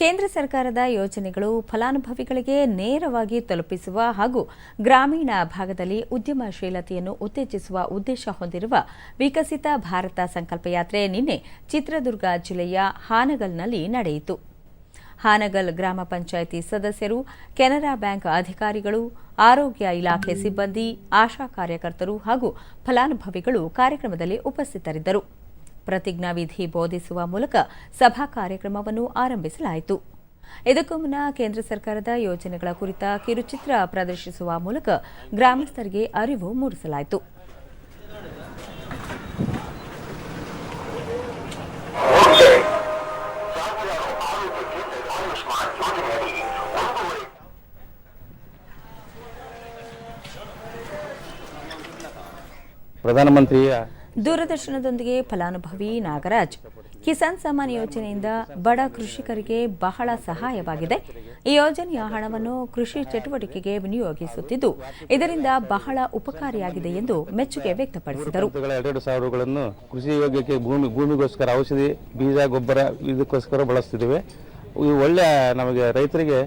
ಕೇಂದ್ರ ಸರ್ಕಾರದ ಯೋಜನೆಗಳು ಫಲಾನುಭವಿಗಳಿಗೆ ನೇರವಾಗಿ ತಲುಪಿಸುವ ಹಾಗೂ ಗ್ರಾಮೀಣ ಭಾಗದಲ್ಲಿ ಉದ್ಯಮಶೀಲತೆಯನ್ನು ಉತ್ತೇಜಿಸುವ ಉದ್ದೇಶ ಹೊಂದಿರುವ ವಿಕಸಿತ ಭಾರತ ಸಂಕಲ್ಪ ಯಾತ್ರೆ ನಿನ್ನೆ ಚಿತ್ರದುರ್ಗ ಜಿಲ್ಲೆಯ ಹಾನಗಲ್ನಲ್ಲಿ ನಡೆಯಿತು. ಹಾನಗಲ್ ಗ್ರಾಮ ಪಂಚಾಯಿತಿ ಸದಸ್ಯರು, ಕೆನರಾ ಬ್ಯಾಂಕ್ ಅಧಿಕಾರಿಗಳು, ಆರೋಗ್ಯ ಇಲಾಖೆ ಸಿಬ್ಬಂದಿ, ಆಶಾ ಕಾರ್ಯಕರ್ತರು ಹಾಗೂ ಫಲಾನುಭವಿಗಳು ಕಾರ್ಯಕ್ರಮದಲ್ಲಿ ಉಪಸ್ಥಿತರಿದ್ದರು. ಪ್ರತಿಜ್ಞಾವಿಧಿ ಬೋಧಿಸುವ ಮೂಲಕ ಸಭಾ ಕಾರ್ಯಕ್ರಮವನ್ನು ಆರಂಭಿಸಲಾಯಿತು. ಇದಕ್ಕೂ ಮುನ್ನ ಕೇಂದ್ರ ಸರ್ಕಾರದ ಯೋಜನೆಗಳ ಕುರಿತ ಕಿರುಚಿತ್ರ ಪ್ರದರ್ಶಿಸುವ ಮೂಲಕ ಗ್ರಾಮಸ್ಥರಿಗೆ ಅರಿವು ಮೂಡಿಸಲಾಯಿತು. ಪ್ರಧಾನಮಂತ್ರಿಯ ದೂರದರ್ಶನದೊಂದಿಗೆ ಫಲಾನುಭವಿ ನಾಗರಾಜ್. ಕಿಸಾನ್ ಸಮ್ಮಾನ್ ಯೋಜನೆಯಿಂದ ಬಡ ಕೃಷಿಕರಿಗೆ ಬಹಳ ಸಹಾಯವಾಗಿದೆ. ಈ ಯೋಜನೆಯ ಹಣವನ್ನು ಕೃಷಿ ಚಟುವಟಿಕೆಗೆ ವಿನಿಯೋಗಿಸುತ್ತಿದ್ದು ಇದರಿಂದ ಬಹಳ ಉಪಕಾರಿಯಾಗಿದೆ ಎಂದು ಮೆಚ್ಚುಗೆ ವ್ಯಕ್ತಪಡಿಸಿದರು. ಎರಡು ಎರಡೆರಡು ಸಾವಿರಗಳನ್ನು ಕೃಷಿ ಯೋಗ್ಯಕ್ಕೆ ಭೂಮಿ ಭೂಮಿಗೋಸ್ಕರ ಔಷಧಿ ಬೀಜ ಗೊಬ್ಬರ ಇದಕ್ಕೋಸ್ಕರ ಬಳಸ್ತಿದ್ದೇವೆ. ಇವು ಒಳ್ಳೆ ನಮಗೆ ರೈತರಿಗೆ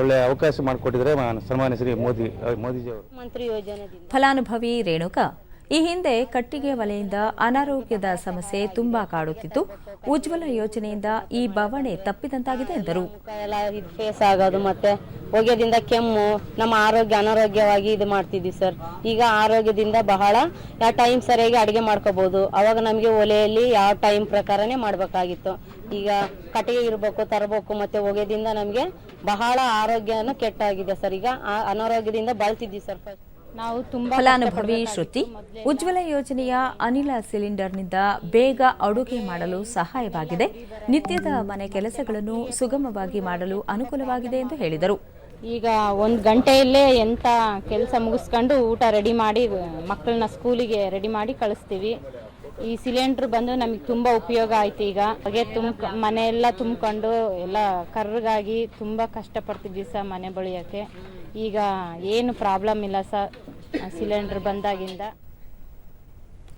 ಒಳ್ಳೆ ಅವಕಾಶ ಮಾಡಿಕೊಟ್ಟಿದ್ರೆ ಸನ್ಮಾನ್ಯ ಶ್ರೀ ಮೋದಿ ಮಂತ್ರಿ ಫಲಾನುಭವಿ ರೇಣುಕಾ. ಈ ಹಿಂದೆ ಕಟ್ಟಿಗೆ ವಲೆಯಿಂದ ಅನಾರೋಗ್ಯದ ಸಮಸ್ಯೆ ತುಂಬಾ ಕಾಡುತ್ತಿತ್ತು. ಉಜ್ವಲ ಯೋಜನೆಯಿಂದ ಈ ಬವಣೆ ತಪ್ಪಿದಂತಾಗಿದೆ ಎಂದರು. ಫೇಸ್ ಆಗೋದು ಮತ್ತೆ ಹೊಗೆದಿಂದ ಕೆಮ್ಮು, ನಮ್ಮ ಆರೋಗ್ಯ ಅನಾರೋಗ್ಯವಾಗಿ ಇದು ಮಾಡ್ತಿದ್ವಿ ಸರ್. ಈಗ ಆರೋಗ್ಯದಿಂದ ಬಹಳ ಯಾವ ಟೈಮ್ ಸರಿಯಾಗಿ ಅಡುಗೆ ಮಾಡ್ಕೋಬಹುದು ಅವಾಗ ನಮಗೆ ಒಲೆಯಲ್ಲಿ ಯಾವ ಟೈಮ್ ಪ್ರಕಾರನೇ ಮಾಡಬೇಕಾಗಿತ್ತು. ಈಗ ಕಟ್ಟಿಗೆ ಇರಬೇಕು, ತರಬೇಕು ಮತ್ತೆ ಹೊಗೆದಿಂದ ನಮಗೆ ಬಹಳ ಆರೋಗ್ಯನ ಕೆಟ್ಟಾಗಿದೆ ಸರ್. ಈಗ ಅನಾರೋಗ್ಯದಿಂದ ಬಳಸಿದ್ವಿ ಸರ್ ಫಸ್ಟ್ ನಾವು ತುಂಬಾ ಫಲಾನುಭವಿ ಶ್ರುತಿ ಉಜ್ವಲ ಯೋಜನೆಯ ಅನಿಲ ಸಿಲಿಂಡರ್ನಿಂದ ಬೇಗ ಅಡುಗೆ ಮಾಡಲು ಸಹಾಯವಾಗಿದೆ. ನಿತ್ಯದ ಮನೆ ಕೆಲಸಗಳನ್ನು ಸುಗಮವಾಗಿ ಮಾಡಲು ಅನುಕೂಲವಾಗಿದೆ ಎಂದು ಹೇಳಿದರು. ಈಗ ಒಂದು ಗಂಟೆಯಲ್ಲೇ ಎಂಥ ಕೆಲಸ ಮುಗಿಸ್ಕೊಂಡು ಊಟ ರೆಡಿ ಮಾಡಿ ಮಕ್ಕಳನ್ನ ಸ್ಕೂಲಿಗೆ ರೆಡಿ ಮಾಡಿ ಕಳಿಸ್ತೀವಿ. ಈ ಸಿಲಿಂಡ್ರ್ ಬಂದು ನಮಗೆ ತುಂಬ ಉಪಯೋಗ ಆಯ್ತು ಈಗ. ಹಾಗೆ ತುಂಬ ಮನೆಯೆಲ್ಲ ತುಂಬಿಕೊಂಡು ಎಲ್ಲ ಕರ್ರಗಾಗಿ ತುಂಬ ಕಷ್ಟಪಡ್ತಿದ್ವಿ ಸಹ ಮನೆ ಬಳಿಯೋಕ್ಕೆ. ಈಗ ಏನು ಪ್ರಾಬ್ಲಮ್ ಇಲ್ಲ ಸರ್. ಸಿಲಿಂಡ್ರ್ ಬಂದಾಗಿಂದ.